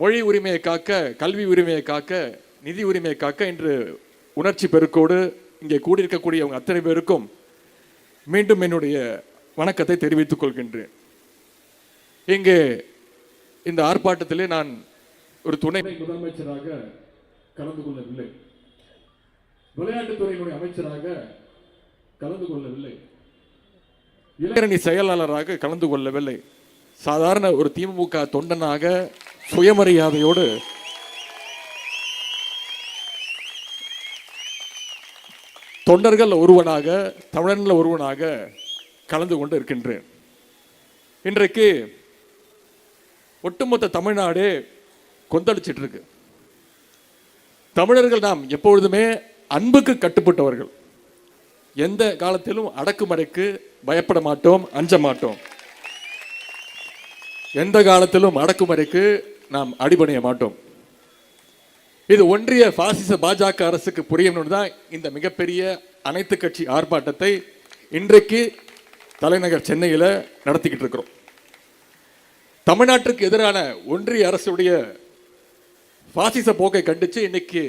மொழி உரிமையை காக்க கல்வி உரிமையை காக்க நிதி உரிமையை காக்க இன்று உணர்ச்சி பெருக்கோடு இங்கே கூடியிருக்கக்கூடிய அவங்க அத்தனை பேருக்கும் மீண்டும் என்னுடைய வணக்கத்தை தெரிவித்துக் கொள்கின்றேன். இங்கே இந்த ஆர்ப்பாட்டத்திலே நான் ஒரு துணை முதலமைச்சராக கலந்து கொள்ளவில்லை. விளையாட்டுத்துறையினுடைய அமைச்சராக கலந்து கொள்ளவில்லை. இளைஞரணி செயலாளராக கலந்து கொள்ளவில்லை. சாதாரண ஒரு திமுக தொண்டனாக சுயமரியாதையோடு தொண்டர்கள் ஒருவனாக தமிழன்ல ஒருவனாக கலந்து கொண்டு இருக்கின்றேன். இன்றைக்கு ஒட்டுமொத்த தமிழ்நாடே கொந்தளிச்சிட்டு இருக்கு தமிழர்கள் நாம் எப்பொழுதுமே அன்புக்கு கட்டுப்பட்டவர்கள். எந்த காலத்திலும் அடக்குமுறைக்கு பயப்பட மாட்டோம் அஞ்ச மாட்டோம். எந்த காலத்திலும் அடக்குமுறைக்கு நாம் அடிபணிய மாட்டோம். இது ஒன்றிய பாசிச பாஜக அரசுக்கு புரியணும்னு தான் இந்த மிகப்பெரிய அனைத்து கட்சி ஆர்ப்பாட்டத்தை இன்றைக்கு தலைநகர் சென்னையில் நடத்திக்கிட்டு இருக்கிறோம். தமிழ்நாட்டுக்கு எதிரான ஒன்றிய அரசுடைய பாசிச போக்கை கண்டித்து இன்னைக்கு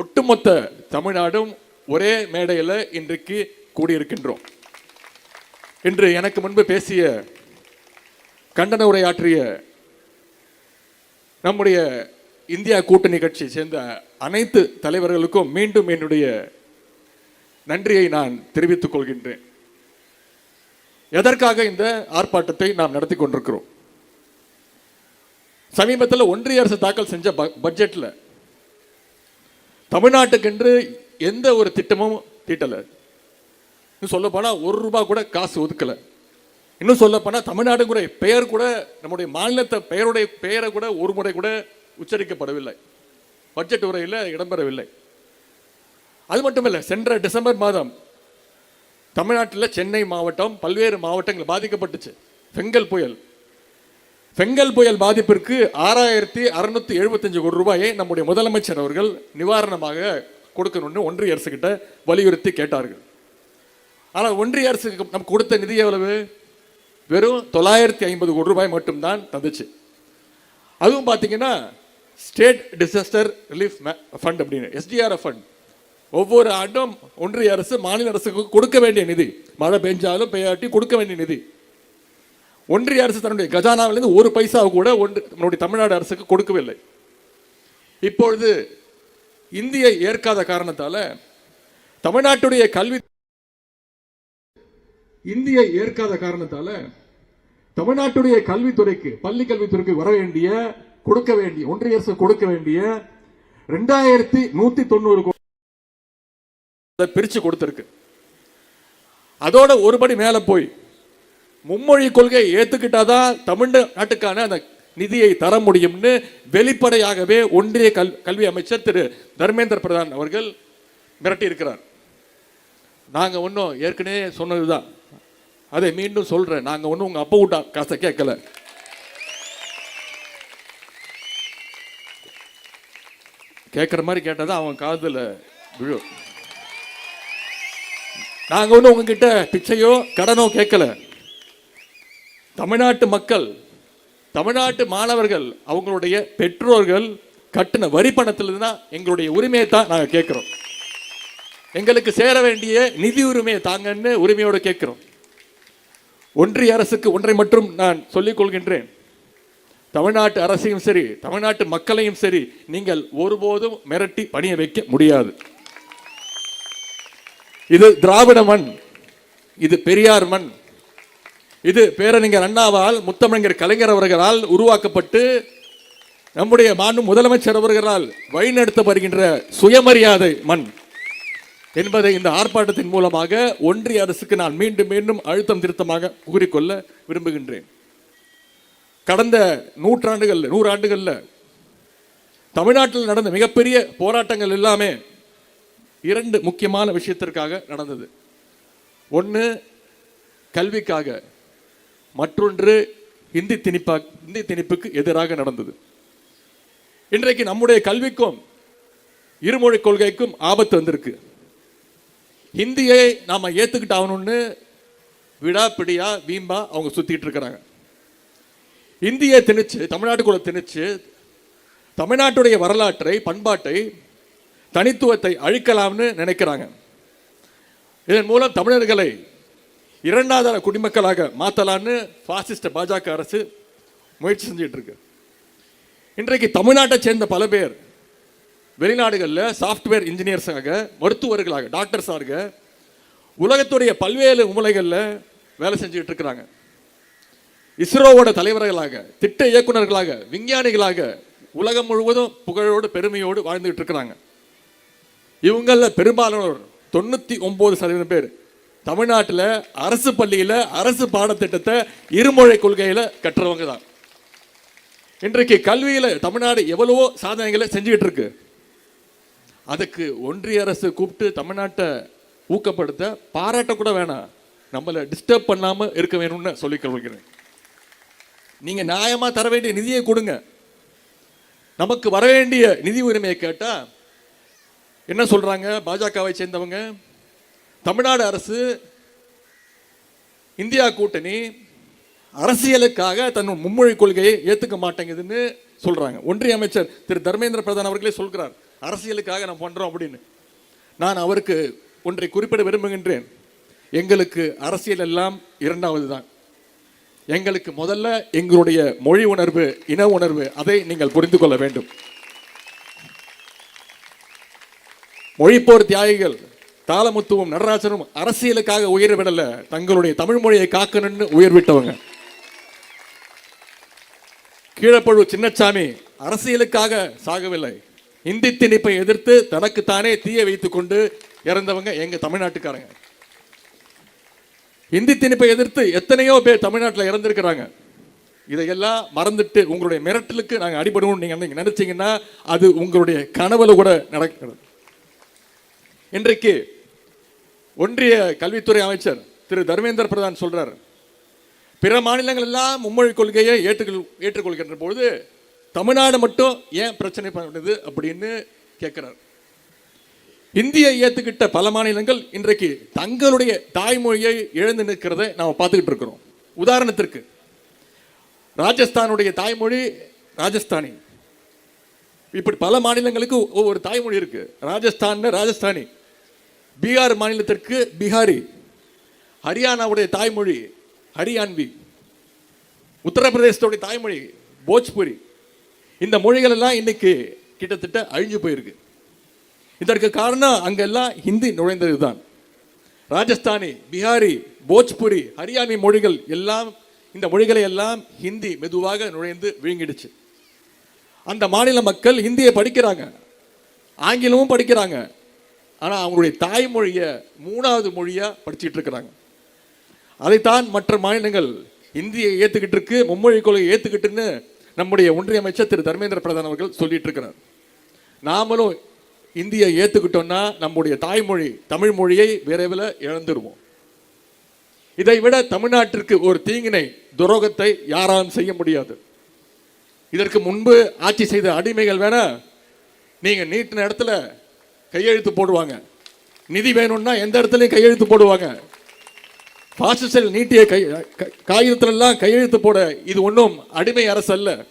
ஒட்டுமொத்த தமிழ்நாடும் ஒரே மேடையில் இன்றைக்கு கூடியிருக்கின்றோம். இன்று எனக்கு முன்பு பேசிய கண்டன உரையாற்றிய நம்முடைய இந்தியா கூட்டணி கட்சியை சேர்ந்த அனைத்து தலைவர்களுக்கும் மீண்டும் என்னுடைய நன்றியை நான் தெரிவித்துக் கொள்கின்றேன். எதற்காக இந்த ஆர்ப்பாட்டத்தை நாம் நடத்தி கொண்டிருக்கிறோம்? சமீபத்தில் ஒன்றிய அரசு தாக்கல் செஞ்ச ப- தமிழ்நாட்டுக்கென்று எந்த ஒரு திட்டமும் தீட்டலை. இன்னும் சொல்ல போனால் ஒரு ரூபா கூட காசு ஒதுக்கலை. இன்னும் சொல்லப்போனால் தமிழ்நாடு தமிழ்நாடுங்கிற பெயர் கூட நம்முடைய மாநிலத்தை பெயருடைய பெயரை கூட ஒரு முறை கூட உச்சரிக்கப்படவில்லை. பட்ஜெட் உரையில் இடம்பெறவில்லை. அது மட்டுமில்லை சென்ற டிசம்பர் மாதம் தமிழ்நாட்டில் சென்னை மாவட்டம் பல்வேறு மாவட்டங்கள் பாதிக்கப்பட்டுச்சு. செங்கல் புயல். செங்கல் புயல் பாதிப்பிற்கு ஆறாயிரத்தி அறுநூத்தி எழுபத்தஞ்சு கோடி ரூபாயை நம்முடைய முதலமைச்சர் அவர்கள் நிவாரணமாக கொடுக்கணும்னு ஒன்றிய அரசு கிட்ட வலியுறுத்தி கேட்டார்கள். ஆனால் ஒன்றிய அரசுக்கு நம்ம கொடுத்த நிதி எவ்வளவு? வெறும் தொள்ளாயிரத்தி ஐம்பது கோடி ரூபாய் மட்டும்தான் தந்துச்சு. அதுவும் பார்த்தீங்கன்னா ஸ்டேட் டிசாஸ்டர் ரிலீஃப் ஃபண்ட் அப்படின்னு எஸ்டிஆர்எஃப் ஃபண்ட் ஒவ்வொரு ஆண்டும் ஒன்றிய அரசு மாநில அரசுக்கு கொடுக்க வேண்டிய நிதி. மழை பெஞ்சாலும் பெய்யாட்டி கொடுக்க வேண்டிய நிதி. ஒன்றிய அரசு தன்னுடைய கஜானாவிலிருந்து ஒரு பைசா கூட ஒன்று நம்முடைய தமிழ்நாடு அரசுக்கு கொடுக்கவில்லை. இப்பொழுது இந்தியை ஏற்காத காரணத்தால் தமிழ்நாட்டுடைய கல்வி இந்தியை ஏற்காத காரணத்தால் தமிழ்நாட்டுடைய கல்வித்துறைக்கு பள்ளி கல்வித்துறைக்கு வர வேண்டிய கொடுக்க வேண்டிய ஒன்றிய அரசு கொடுக்க வேண்டிய ரெண்டாயிரத்தி நூத்தி தொண்ணூறு பிரிச்சு கொடுத்திருக்கு. அதோட ஒருபடி மேல போய் மும்மொழி கொள்கையை ஏத்துக்கிட்டாதான் தமிழ்நாட்டுக்கான அந்த நிதியை தர முடியும்னு வெளிப்படையாகவே ஒன்றிய கல் கல்வி அமைச்சர் திரு தர்மேந்திர பிரதான் அவர்கள் மிரட்டி இருக்கிறார் ஒன்றும் ஏற்கனவே சொன்னதுதான். அதை மீண்டும் சொல்றேன். நாங்க ஒன்றும் உங்க அப்பா விட்டா காசை கேட்கல. கேட்குற மாதிரி கேட்டாதான் அவன் காதில் விழும். நாங்கள் ஒன்றும் உங்ககிட்ட பிச்சையோ கடனோ கேட்கல. தமிழ்நாட்டு மக்கள் தமிழ்நாட்டு மாணவர்கள் அவங்களுடைய பெற்றோர்கள் கட்டின வரி பணத்திலிருந்து தான் எங்களுடைய உரிமையை தான் நாங்கள் கேட்குறோம். எங்களுக்கு சேர வேண்டிய நிதி உரிமையை தாங்கன்னு உரிமையோடு கேட்குறோம். ஒன்றிய அரசுக்கு ஒன்றை மட்டும் நான் சொல்லிக் கொள்கின்றேன். தமிழ்நாட்டு அரசையும் சரி தமிழ்நாட்டு மக்களையும் சரி நீங்கள் ஒருபோதும் மிரட்டி பணிய வைக்க முடியாது. இது திராவிட மண் இது பெரியார் மண். இது பேரறிஞர் அண்ணாவால் முத்தமிழர் கலைஞர் அவர்களால் உருவாக்கப்பட்டு நம்முடைய மாண்பு முதலமைச்சர் அவர்களால் வழிநடத்த வருகின்ற சுயமரியாதை மண். என்பதை இந்த ஆர்ப்பாட்டத்தின் மூலமாக ஒன்றிய அரசுக்கு நான் மீண்டும் மீண்டும் அழுத்தம் திருத்தமாக கூறிக்கொள்ள விரும்புகின்றேன். கடந்த நூற்றாண்டுகளில் நூறாண்டுகளில் தமிழ்நாட்டில் நடந்த மிகப்பெரிய போராட்டங்கள் எல்லாமே இரண்டு முக்கியமான விஷயத்திற்காக நடந்தது. ஒன்று கல்விக்காக மற்றொன்று இந்தி திணிப்பா இந்தி திணிப்புக்கு எதிராக நடந்தது. இன்றைக்கு நம்முடைய கல்விக்கும் இருமொழி கொள்கைக்கும் ஆபத்து வந்திருக்கு. ஹிந்தியை நாம் ஏற்றுக்கிட்டு ஆகணும்னு விடாப்பிடியா வீம்பா அவங்க சுற்றிட்டு இருக்கிறாங்க. இந்தியை திணிச்சு தமிழ்நாட்டுக்குள்ள திணிச்சு தமிழ்நாட்டுடைய வரலாற்றை பண்பாட்டை தனித்துவத்தை அழிக்கலாம்னு நினைக்கிறாங்க. இதன் மூலம் தமிழர்களை இரண்டாதார குடிமக்களாக மாற்றலான்னு பாசிஸ்ட் பாஜக அரசு முயற்சி செஞ்சுட்டு இருக்கு. இன்றைக்கு தமிழ்நாட்டை சேர்ந்த பல பேர் வெளிநாடுகளில் சாஃப்ட்வேர் இன்ஜினியர்ஸாக மருத்துவர்களாக டாக்டர்ஸாக உலகத்துடைய பல்வேறு மூலைகளில் வேலை செஞ்சுக்கிட்டு இருக்கிறாங்க. இஸ்ரோவோட தலைவர்களாக திட்ட இயக்குனர்களாக விஞ்ஞானிகளாக உலகம் முழுவதும் புகழோடு பெருமையோடு வாழ்ந்துகிட்டு இருக்கிறாங்க. இவங்களில் பெரும்பாலானோர் தொண்ணூற்றி ஒம்பது சதவீதம் பேர் தமிழ்நாட்டில் அரசு பள்ளியில் அரசு பாடத்திட்டத்தை இருமொழி கொள்கையில் கற்றவங்க தான். இன்றைக்கு கல்வியில் தமிழ்நாடு எவ்வளவோ சாதனைகளை செஞ்சுக்கிட்டு இருக்கு. அதுக்கு ஒன்றிய அரசு கூப்பிட்டு தமிழ்நாட்டை ஊக்கப்படுத்த பாராட்ட கூட வேணாம். நம்மளை டிஸ்டர்ப் பண்ணாமல் இருக்க வேணும்னு சொல்லி கொள்கிறேன் நீங்கள் நியாயமாக தர வேண்டிய நிதியை கொடுங்க. நமக்கு வர வேண்டிய நிதி உரிமையை கேட்டால் என்ன சொல்கிறாங்க பாஜகவை சேர்ந்தவங்க தமிழ்நாடு அரசு இந்தியா கூட்டணி அரசியலுக்காக தன் மும்மொழி கொள்கையை ஏற்றுக்க மாட்டேங்குதுன்னு சொல்கிறாங்க ஒன்றிய அமைச்சர் திரு தர்மேந்திர பிரதான் அவர்களே சொல்கிறார். அரசியலுக்காக நான் பண்ணுறோம் அப்படின்னு. நான் அவருக்கு ஒன்றை குறிப்பிட விரும்புகின்றேன். எங்களுக்கு அரசியல் எல்லாம் இரண்டாவது தான் எங்களுக்கு முதல்ல எங்களுடைய மொழி உணர்வு இன உணர்வு அதை நீங்கள் புரிந்து கொள்ள வேண்டும். மொழிப்போர் தியாகிகள் தாளமுத்துவும் நடராஜனும் அரசியலுக்காக உயிர் விடல தங்களுடைய தமிழ் மொழியை காக்கணும்னு உயிர் விட்டவங்க. கீழப்பழு சின்னச்சாமி அரசியலுக்காக சாகவில்லை. இந்தி திணிப்பை எதிர்த்து தனக்குத்தானே தீய வைத்துக் கொண்டு இறந்தவங்க எங்க தமிழ்நாட்டுக்காரங்க. இந்தி திணிப்பை எதிர்த்து எத்தனையோ பேர் தமிழ்நாட்டில் இறந்திருக்கிறாங்க. இதையெல்லாம் மறந்துட்டு உங்களுடைய மிரட்டலுக்கு நாங்கள் அடிபடுவோம் நீங்கள் நினைச்சீங்கன்னா அது உங்களுடைய கனவுல கூட நடக்கிறது. இன்றைக்கு ஒன்றிய கல்வித்துறை அமைச்சர் திரு தர்மேந்திர பிரதான் சொல்றார் பிற மாநிலங்கள் எல்லாம் மும்மொழி கொள்கையை ஏற்றுக்கொள் ஏற்றுக்கொள்கின்ற பொழுது தமிழ்நாடு மட்டும் ஏன் பிரச்சனை பண்ணுது அப்படின்னு கேட்குறாரு இந்தியை ஏற்றுக்கிட்ட பல மாநிலங்கள் இன்றைக்கு தங்களுடைய தாய்மொழியை இழந்து நிற்கிறதை நாம் பார்த்துக்கிட்டு இருக்கிறோம். உதாரணத்திற்கு ராஜஸ்தானுடைய தாய்மொழி ராஜஸ்தானி. இப்படி பல மாநிலங்களுக்கு ஒவ்வொரு தாய்மொழி இருக்கு. ராஜஸ்தான் ராஜஸ்தானி பீகார் மாநிலத்திற்கு பீகாரி ஹரியானாவுடைய தாய்மொழி ஹரியான்வி உத்தரப்பிரதேசத்துடைய தாய்மொழி போஜ்புரி இந்த மொழிகள் எல்லாம் இன்னைக்கு கிட்டத்தட்ட அழிஞ்சு போயிருக்கு. இதற்கு காரணம் அங்கெல்லாம் ஹிந்தி நுழைந்தது தான் ராஜஸ்தானி பிஹாரி போஜ்புரி ஹரியானி மொழிகள் எல்லாம் இந்த மொழிகளை எல்லாம் ஹிந்தி மெதுவாக நுழைந்து விழுங்கிடுச்சு. அந்த மாநில மக்கள் ஹிந்தியை படிக்கிறாங்க. ஆங்கிலமும் படிக்கிறாங்க. ஆனால் அவங்களுடைய தாய்மொழியை மூணாவது மொழியாக படிச்சுட்டு இருக்கிறாங்க. அதைத்தான் மற்ற மாநிலங்கள் இந்தியை ஏற்றுக்கிட்டு இருக்கு மும்மொழி கொள்கையை ஏற்றுக்கிட்டுன்னு நம்முடைய ஒன்றிய அமைச்சர் திரு தர்மேந்திர பிரதான் அவர்கள் சொல்லிட்டு இருக்கிறார் நாமளும் இந்தியை ஏற்றுக்கிட்டோம்னா நம்முடைய தாய்மொழி தமிழ் மொழியை விரைவில் இழந்துருவோம். இதை விட தமிழ்நாட்டிற்கு ஒரு தீங்கினை துரோகத்தை யாராலும் செய்ய முடியாது. இதற்கு முன்பு ஆட்சி செய்த அடிமைகள் வேணா நீங்கள் நீட்டின இடத்துல கையெழுத்து போடுவாங்க. நிதி வேணும்னா எந்த இடத்துலையும் கையெழுத்து போடுவாங்க. பாசிசல் நீட்டிய கை க- காகிதத்திலெல்லாம் கையெழுத்து போட இது ஒன்றும் அடிமை அரசு அல்ல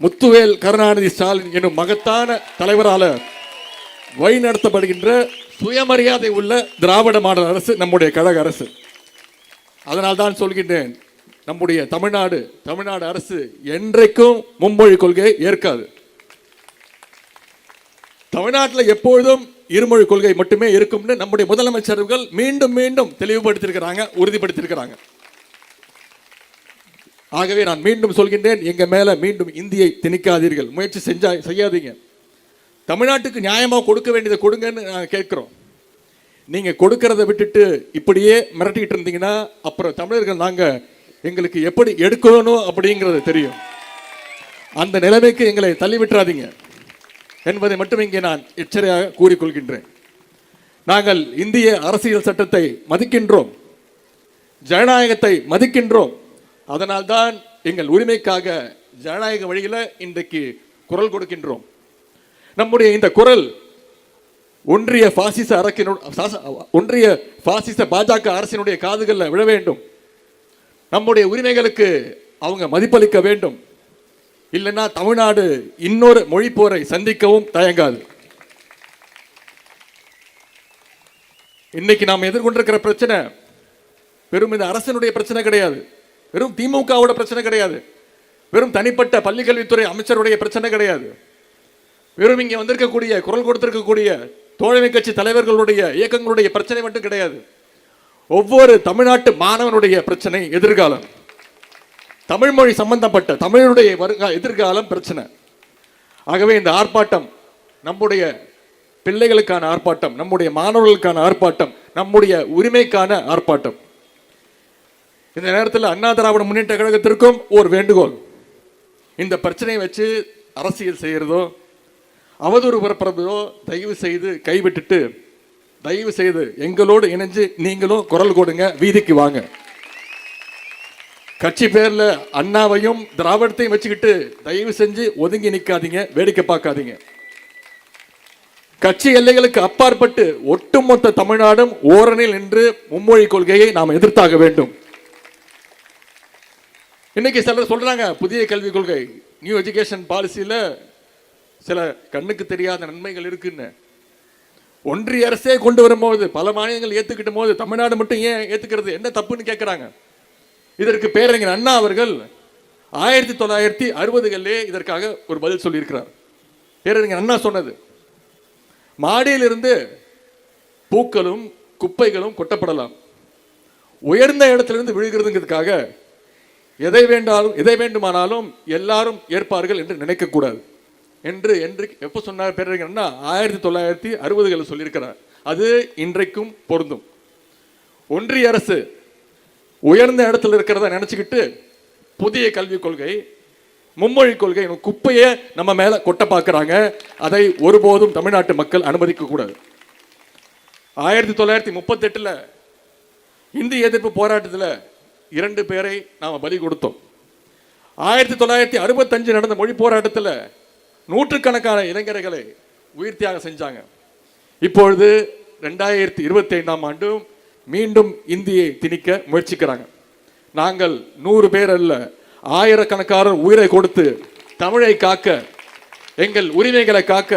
முத்துவேல் கருணாநிதி ஸ்டாலின் என்னும் மகத்தான தலைவரால வழி நடத்தப்படுகின்ற சுயமரியாதை உள்ள திராவிட மாடல் அரசு நம்முடைய கழக அரசு. அதனால் தான் சொல்கின்றேன் நம்முடைய தமிழ்நாடு தமிழ்நாடு அரசு என்றைக்கும் மும்மொழி கொள்கையை ஏற்காது. தமிழ்நாட்டில் எப்பொழுதும் இருமொழி கொள்கை மட்டுமே இருக்கும்னு நம்முடைய முதலமைச்சர்கள் மீண்டும் மீண்டும் தெளிவுபடுத்தியிருக்கிறாங்க உறுதிப்படுத்தியிருக்கிறாங்க. ஆகவே நான் மீண்டும் சொல்கின்றேன் எங்க மேல மீண்டும் இந்தியை திணிக்காதீர்கள். முயற்சி செஞ்சா செய்யாதீங்க. தமிழ்நாட்டுக்கு நியாயமாக கொடுக்க வேண்டியதை கொடுங்கன்னு நாங்கள் கேட்குறோம். நீங்கள் கொடுக்கறத விட்டுட்டு இப்படியே மிரட்டிக்கிட்டு இருந்தீங்கன்னா அப்புறம் தமிழர்கள் நாங்கள் எங்களுக்கு எப்படி எடுக்கணும் அப்படிங்கிறது தெரியும். அந்த நிலைமைக்கு எங்களை தள்ளி விட்டுறாதீங்க. என்பதை மட்டும் இங்கே நான் எச்சரியாக கூறிக்கொள்கின்றேன். நாங்கள் இந்திய அரசியல் சட்டத்தை மதிக்கின்றோம். ஜனநாயகத்தை மதிக்கின்றோம். அதனால்தான் எங்கள் உரிமைக்காக ஜனநாயக வழியில் இன்றைக்கு குரல் கொடுக்கின்றோம். நம்முடைய இந்த குரல் ஒன்றிய பாசிச அரக்கினு ஒன்றிய பாசிச பாஜக அரசினுடைய காதுகளில் விழ வேண்டும். நம்முடைய உரிமைகளுக்கு அவங்க மதிப்பளிக்க வேண்டும். இல்லைன்னா தமிழ்நாடு இன்னொரு மொழி போரை சந்திக்கவும் தயங்காது. இன்னைக்கு நாம் எதிர்கொண்டிருக்கிற பிரச்சனை வெறும் இந்த அரசனுடைய பிரச்சனை கிடையாது. வெறும் திமுகவோட பிரச்சனை கிடையாது. வெறும் தனிப்பட்ட பள்ளிக்கல்வித்துறை அமைச்சருடைய பிரச்சனை கிடையாது. வெறும் இங்கே வந்திருக்கக்கூடிய குரல் கொடுத்திருக்கக்கூடிய தோழமை கட்சி தலைவர்களுடைய இயக்கங்களுடைய பிரச்சனை மட்டும் கிடையாது. ஒவ்வொரு தமிழ்நாட்டு மாணவனுடைய பிரச்சனை எதிர்காலம். தமிழ் மொழி சம்பந்தப்பட்ட தமிழுடைய வருகா எதிர்காலம் பிரச்சனை. ஆகவே இந்த ஆர்ப்பாட்டம் நம்முடைய பிள்ளைகளுக்கான ஆர்ப்பாட்டம் நம்முடைய மாணவர்களுக்கான ஆர்ப்பாட்டம் நம்முடைய உரிமைக்கான ஆர்ப்பாட்டம். இந்த நேரத்தில் அண்ணா திராவிட முன்னேற்ற கழகத்திற்கும் ஒரு வேண்டுகோள். இந்த பிரச்சனையை வச்சு அரசியல் செய்கிறதோ அவதூறு பரப்புறதோ தயவு செய்து கைவிட்டுட்டு தயவு செய்து எங்களோடு இணைஞ்சு நீங்களும் குரல் கொடுங்க வீதிக்கு வாங்க. கட்சி பேர்ல அண்ணாவையும் திராவிடத்தையும் வச்சுக்கிட்டு தயவு செஞ்சு ஒதுங்கி நிற்காதீங்க வேடிக்கை பார்க்காதீங்க. கட்சி எல்லைகளுக்கு அப்பாற்பட்டு ஒட்டுமொத்த தமிழ்நாடும் ஓரணில் நின்று மும்மொழி கொள்கையை நாம் எதிர்த்தாக வேண்டும். இன்னைக்கு சிலர் சொல்றாங்க புதிய கல்விக் கொள்கை நியூ எஜுகேஷன் பாலிசியில சில கண்ணுக்கு தெரியாத நன்மைகள் இருக்குன்னு. ஒன்றிய அரசே கொண்டு வரும்போது பல மாநிலங்கள் ஏத்துக்கிட்ட போது தமிழ்நாடு மட்டும் ஏன் ஏத்துக்கிறது? என்ன தப்புன்னு கேட்கிறாங்க இதற்கு பேரறிஞர் அண்ணா அவர்கள் ஆயிரத்தி தொள்ளாயிரத்தி அறுபதுகளிலே இதற்காக ஒரு பதில் சொல்லியிருக்கிறார். பேரறிஞர் அண்ணா சொன்னது மாடியிலிருந்து பூக்களும் குப்பைகளும் கொட்டப்படலாம். உயர்ந்த இடத்திலிருந்து விழுகிறதுங்கிறதுக்காக எதை வேண்டாலும் எதை வேண்டுமானாலும் எல்லாரும் ஏற்பார்கள் என்று நினைக்கக்கூடாது என்று என்று எப்போ சொன்னார் பேரறிஞர்னா ஆயிரத்தி தொள்ளாயிரத்தி அறுபதுகளில் சொல்லியிருக்கிறார். அது இன்றைக்கும் பொருந்தும். ஒன்றிய அரசு உயர்ந்த இடத்துல இருக்கிறத நினச்சிக்கிட்டு புதிய கல்விக் கொள்கை மும்மொழி கொள்கை குப்பையை நம்ம மேலே கொட்ட பார்க்குறாங்க. அதை ஒருபோதும் தமிழ்நாட்டு மக்கள் அனுமதிக்கக்கூடாது ஆயிரத்தி தொள்ளாயிரத்தி முப்பத்தெட்டில் இந்திய எதிர்ப்பு போராட்டத்தில் இரண்டு பேரை நாம் பலி கொடுத்தோம். ஆயிரத்தி தொள்ளாயிரத்தி அறுபத்தஞ்சு நடந்த மொழி போராட்டத்தில் நூற்றுக்கணக்கான இளைஞர்களை உயிர் தியாகம் செஞ்சாங்க. இப்பொழுது ரெண்டாயிரத்தி இருபத்தி ஐந்தாம் ஆண்டும் மீண்டும் இந்தியை திணிக்க முயற்சிக்கிறாங்க. நாங்கள் நூறு பேர் அல்ல ஆயிரக்கணக்கான உயிரை கொடுத்து தமிழை காக்க எங்கள் உரிமைகளை காக்க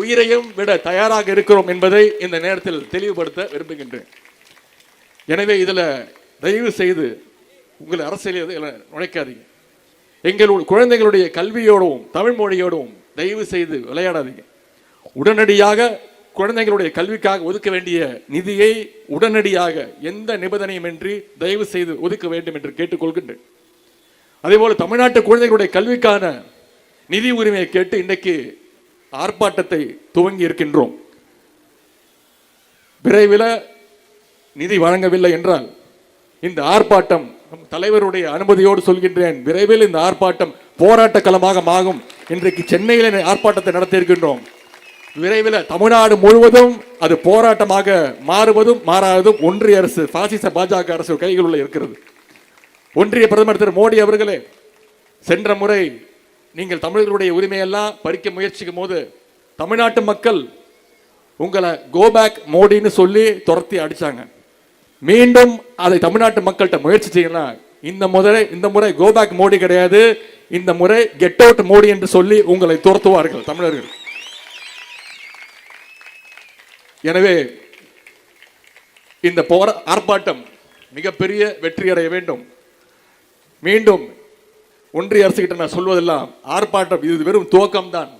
உயிரையும் விட தயாராக இருக்கிறோம் என்பதை இந்த நேரத்தில் தெளிவுபடுத்த விரும்புகின்றேன். எனவே இதில் தயவு செய்து உங்கள் அரசியல் இதில் நுழைக்காதீங்க. எங்கள் குழந்தைகளுடைய கல்வியோடவும் தமிழ் மொழியோடவும் தயவு செய்து விளையாடாதீங்க. உடனடியாக குழந்தைகளுடைய கல்விக்காக ஒதுக்க வேண்டிய நிதியை உடனடியாக எந்த நிபந்தனையுமின்றி தயவு செய்து ஒதுக்க வேண்டும் என்று கேட்டுக்கொள்கின்றேன். அதேபோல் தமிழ்நாட்டு குழந்தைகளுடைய கல்விக்கான நிதி உரிமையை கேட்டு இன்றைக்கு ஆர்ப்பாட்டத்தை துவங்கி இருக்கின்றோம். விரைவில் நிதி வழங்கவில்லை என்றால் இந்த ஆர்ப்பாட்டம் நம் தலைவருடைய அனுமதியோடு சொல்கின்றேன் விரைவில் இந்த ஆர்ப்பாட்டம் போராட்ட களமாக ஆகும் இன்றைக்கு சென்னையில் ஆர்ப்பாட்டத்தை நடத்தியிருக்கின்றோம். விரைவில் தமிழ்நாடு முழுவதும் அது போராட்டமாக மாறுவதும் மாறாததும் ஒன்றிய அரசு பாசிச பாஜக அரசு கைகளுள்ள இருக்கிறது. ஒன்றிய பிரதமர் திரு மோடி அவர்களே சென்ற முறை நீங்கள் தமிழர்களுடைய உரிமையெல்லாம் பறிக்க முயற்சிக்கும் போது தமிழ்நாட்டு மக்கள் உங்களை கோபேக் மோடின்னு சொல்லி துரத்தி அடித்தாங்க மீண்டும் அதை தமிழ்நாட்டு மக்கள்கிட்ட முயற்சி செய்யலாம். இந்த முறை இந்த முறை கோபேக் மோடி கிடையாது. இந்த முறை கெட் அவுட் மோடி என்று சொல்லி உங்களை துரத்துவார்கள் தமிழர்கள். எனவே இந்த போர ஆர்ப்பாட்டம் மிகப்பெரிய வெற்றி அடைய வேண்டும். மீண்டும் ஒன்றிய அரசுகிட்ட நான் சொல்வதெல்லாம் ஆர்ப்பாட்டம் இது வெறும் துவக்கம்தான்.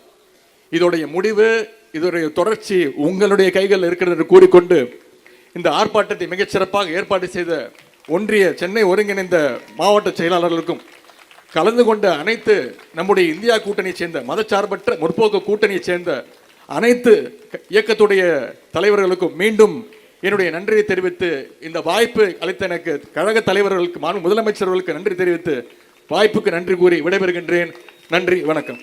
இதோடைய முடிவு இதோடைய தொடர்ச்சி உங்களுடைய கைகளில் இருக்கிறது என்று கூறிக்கொண்டு இந்த ஆர்ப்பாட்டத்தை மிகச்சிறப்பாக ஏற்பாடு செய்த ஒன்றிய சென்னை ஒருங்கிணைந்த மாவட்ட செயலாளர்களுக்கும் கலந்து கொண்ட அனைத்து நம்முடைய இந்தியா கூட்டணியைச் சேர்ந்த மதச்சார்பற்ற முற்போக்கு கூட்டணியைச் சேர்ந்த அனைத்து இயக்கத்துடைய தலைவர்களுக்கும் மீண்டும் என்னுடைய நன்றியை தெரிவித்து இந்த வாய்ப்பு அளித்த எனக்கு கழக தலைவர்களுக்கு மாண்பு முதலமைச்சர்களுக்கு நன்றி தெரிவித்து வாய்ப்புக்கு நன்றி கூறி விடைபெறுகின்றேன். நன்றி வணக்கம்.